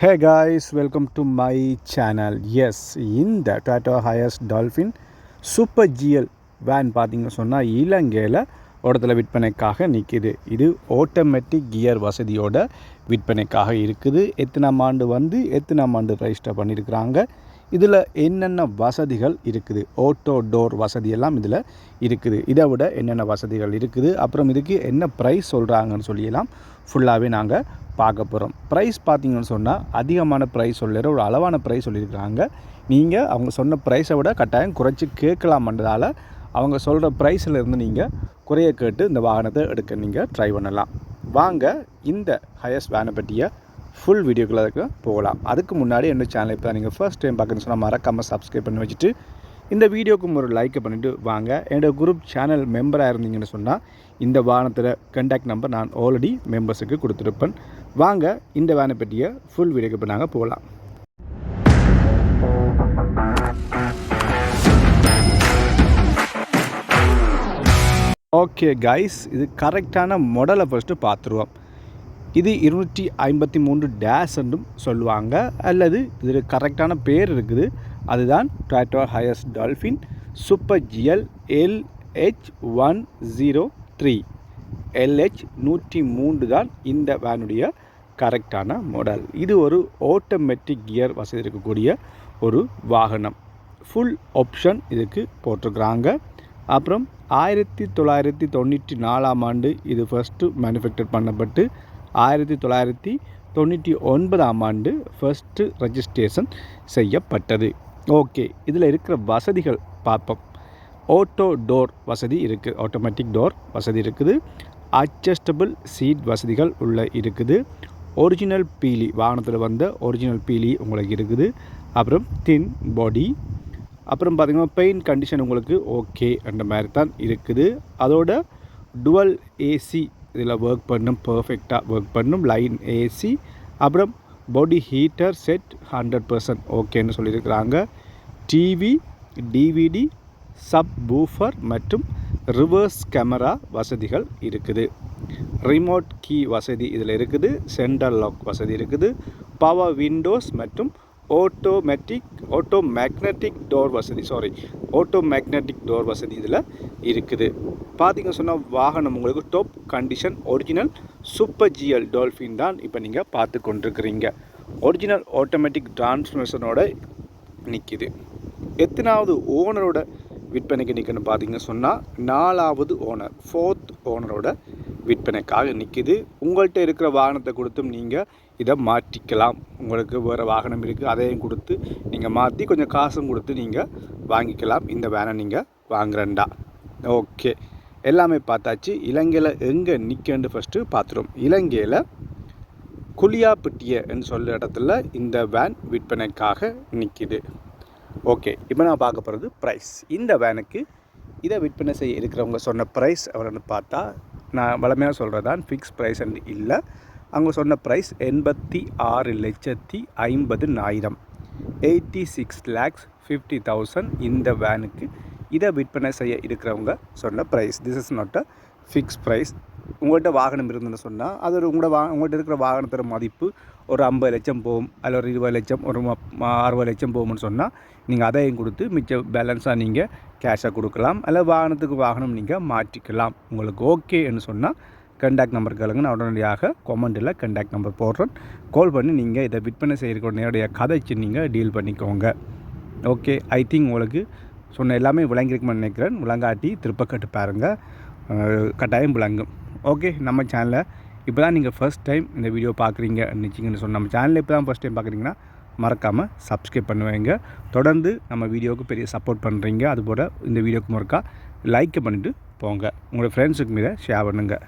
Hey guys welcome to my channel yes இந்த Toyota Hiace Dolphin super GL van பார்த்தீங்கன்னு சொன்னால் இலங்கையில் இடத்துல விற்பனைக்காக நிற்கிது இது ஆட்டோமேட்டிக் கியர் வசதியோட விற்பனைக்காக இருக்குது. எத்தனாம் ஆண்டு வந்து எத்தனாம் ஆண்டு ரெஜிஸ்டர் பண்ணியிருக்கிறாங்க இதில் என்னென்ன வசதிகள் இருக்குது? ஓட்டோ டோர் வசதியெல்லாம் இதில் இருக்குது. இதை விட என்னென்ன வசதிகள் இருக்குது? அப்புறம் இதுக்கு என்ன ப்ரைஸ் சொல்கிறாங்கன்னு சொல்லியெல்லாம் ஃபுல்லாகவே நாங்கள் பார்க்க போகிறோம் ப்ரைஸ் பார்த்தீங்கன்னு சொன்னால் அதிகமான ப்ரைஸ் சொல்லிடுற ஒரு அளவான ப்ரைஸ் சொல்லியிருக்கிறாங்க. நீங்கள் அவங்க சொன்ன ப்ரைஸை விட கட்டாயம் குறைச்சி கேட்கலாமன்றதால் அவங்க சொல்கிற ப்ரைஸில் இருந்து நீங்கள் குறைய கேட்டு இந்த வாகனத்தை எடுக்க நீங்கள் ட்ரை பண்ணலாம். வாங்க இந்த ஹையஸ்ட் வேனை பற்றிய ஃபுல் வீடியோக்குள்ளே போகலாம். அதுக்கு முன்னாடி என்னோட சேனல் இப்போ நீங்கள் ஃபர்ஸ்ட் டைம் பார்க்குறேன்னு சொன்னால் மறக்காமல் சப்ஸ்கிரைப் பண்ணி வச்சுட்டு இந்த வீடியோக்கும் ஒரு லைக்கை பண்ணிவிட்டு வாங்க. என்னோட குரூப் சேனல் மெம்பராக இருந்தீங்கன்னு சொன்னால் இந்த வாகனத்தில் கண்டாக்ட் நம்பர் நான் ஆல்ரெடி மெம்பர்ஸுக்கு கொடுத்துருப்பேன். வாங்க இந்த வேனை பற்றிய ஃபுல் வீடியோக்கு இப்போ நாங்கள் போகலாம். ஓகே கைஸ் இது கரெக்டான மாடலை ஃபஸ்ட்டு பார்த்துருவோம். இது இருநூற்றி ஐம்பத்தி மூன்று டேஸ் என்றும் சொல்லுவாங்க. அல்லது இதில் கரெக்டான பேர் இருக்குது. அதுதான் Toyota Hiace Dolphin super GL LH one zero three LH நூற்றி மூன்று தான் இந்த வேனுடைய கரெக்டான மாடல் இது ஒரு ஆட்டோமேட்டிக் கியர் வசதி இருக்கக்கூடிய ஒரு வாகனம். ஃபுல் ஆப்ஷன் இதுக்கு போட்டிருக்கிறாங்க. அப்புறம் ஆயிரத்தி தொள்ளாயிரத்தி தொண்ணூற்றி நாலாம் ஆண்டு இது ஃபஸ்ட்டு மேனுஃபேக்சர் பண்ணப்பட்டு ஆயிரத்தி தொள்ளாயிரத்தி தொண்ணூற்றி ஒன்பதாம் ஆண்டு ஃபஸ்ட்டு ரெஜிஸ்ட்ரேஷன் செய்யப்பட்டது. ஓகே இதில் இருக்கிற வசதிகள் பார்ப்போம். ஓட்டோ டோர் வசதி இருக்குது ஆட்டோமேட்டிக் டோர் வசதி இருக்குது. அட்ஜஸ்டபிள் சீட் வசதிகள் உள்ள இருக்குது. ஒரிஜினல் பீலி வாகனத்தில் வந்த ஒரிஜினல் பீலி உங்களுக்கு இருக்குது. அப்புறம் தின் பாடி அப்புறம் பார்த்திங்கன்னா பெயின் கண்டிஷன் உங்களுக்கு ஓகே அந்த மாதிரி தான் இருக்குது. அதோட டுவல் ஏசி இதில் ஒர்க் பண்ணும் பர்ஃபெக்டாக ஒர்க் பண்ணும் லைன் ஏசி அப்புறம் body heater set hundred percent ஓகேன்னு சொல்லியிருக்கிறாங்க. டிவி டிவிடி சப் பூஃபர் மற்றும் ரிவர்ஸ் கேமரா வசதிகள் இருக்குது. ரிமோட் கீ வசதி இதில் இருக்குது சென்ட்ரல் லாக் வசதி இருக்குது பவர் விண்டோஸ் மற்றும் ஆட்டோமேட்டிக் ஆட்டோ மேக்னட்டிக் டோர் வசதி சாரி ஆட்டோ மேக்னட்டிக் டோர் வசதி இதில் இருக்குது. பார்த்தீங்க சொன்னால் வாகனம் உங்களுக்கு top condition original super GL Dolphin தான் இப்போ நீங்கள் பார்த்து கொண்டிருக்கிறீங்க. ஒரிஜினல் ஆட்டோமேட்டிக் டிரான்ஸ்மிஷனோட நிற்கிது எத்தனாவது ஓனரோட விற்பனைக்கு நிற்கணும் பார்த்தீங்க சொன்னால் நாலாவது ஓனர் ஃபோர்த் ஓனரோட விற்பனைக்காக நிற்கிது உங்கள்கிட்ட இருக்கிற வாகனத்தை கொடுத்தும் நீங்கள் இதை மாற்றிக்கலாம். உங்களுக்கு வேறு வாகனம் இருக்குது அதையும் கொடுத்து நீங்கள் மாற்றி கொஞ்சம் காசும் கொடுத்து நீங்கள் வாங்கிக்கலாம். இந்த வேனை நீங்கள் வாங்குறண்டா ஓகே. எல்லாமே பார்த்தாச்சு. இலங்கையில் எங்கே நிற்கன்னு ஃபஸ்ட்டு பார்த்துருவோம். இலங்கையில் குளியாப்பட்டியன்னு சொல்ல இடத்துல இந்த வேன் விற்பனைக்காக நிற்கிது ஓகே. இப்போ நான் பார்க்க போகிறது ப்ரைஸ் இந்த வேனுக்கு இதை விற்பனை செய்ய இருக்கிறவங்க சொன்ன ப்ரைஸ் எவ்வளோன்னு பார்த்தா நான் வளமையாக சொல்கிறதான் ஃபிக்ஸ் ப்ரைஸ் இல்லை. அவங்க சொன்ன ப்ரைஸ் எண்பத்தி ஆறு லட்சத்தி ஐம்பது ஆயிரம் eighty six lakhs fifty thousand இந்த வேனுக்கு இதை விற்பனை செய்ய இருக்கிறவங்க சொன்ன price this is not a fix price உங்கள்கிட்ட வாகனம் இருந்துன்னு சொன்னால் அது ஒரு உங்களோட வா உங்கள்கிட்ட இருக்கிற வாகனத்தோட மதிப்பு ஒரு ஐம்பது லட்சம் போகும் அதில் ஒரு இருபது லட்சம் ஒரு அறுபது லட்சம் போகும்னு சொன்னால் நீங்கள் அதையும் கொடுத்து மிச்ச பேலன்ஸாக நீங்கள் கேஷாக கொடுக்கலாம் அல்ல வாகனத்துக்கு வாகனம் நீங்கள் மாற்றிக்கலாம். உங்களுக்கு ஓகேன்னு சொன்னால் கண்டாக்ட் நம்பர் கேளுங்க நான் உடனடியாக கொமெண்டில் கண்டாக்ட் நம்பர் போடுறேன் கால் பண்ணி நீங்கள் இதை விற்பனை செய்கிற கதைச்சு நீங்கள் டீல் பண்ணிக்கோங்க. ஓகே ஐ திங்க் உங்களுக்கு சொன்ன எல்லாமே விளங்கிருக்குமென்னு நினைக்கிறேன். விளங்காட்டி திருப்ப கட்டு பாருங்கள் கட்டாயம் விளங்கும். ஓகே நம்ம சேனலில் இப்போ தான் நீங்கள் ஃபஸ்ட் டைம் இந்த வீடியோ பார்க்குறீங்க நினச்சிங்கன்னு சொன்ன நம்ம சேனலில் இப்போ தான் ஃபஸ்ட் டைம் பார்க்குறீங்கன்னா மறக்காமல் சப்ஸ்கிரைப் பண்ணுவீங்க தொடர்ந்து நம்ம வீடியோவுக்கு பெரிய சப்போர்ட் பண்ணுறீங்க அதுபோல் இந்த வீடியோக்கு முறக்கா லைக் பண்ணிவிட்டு போங்க. உங்களோட ஃப்ரெண்ட்ஸுக்கு மீத ஷேர் பண்ணுங்கள்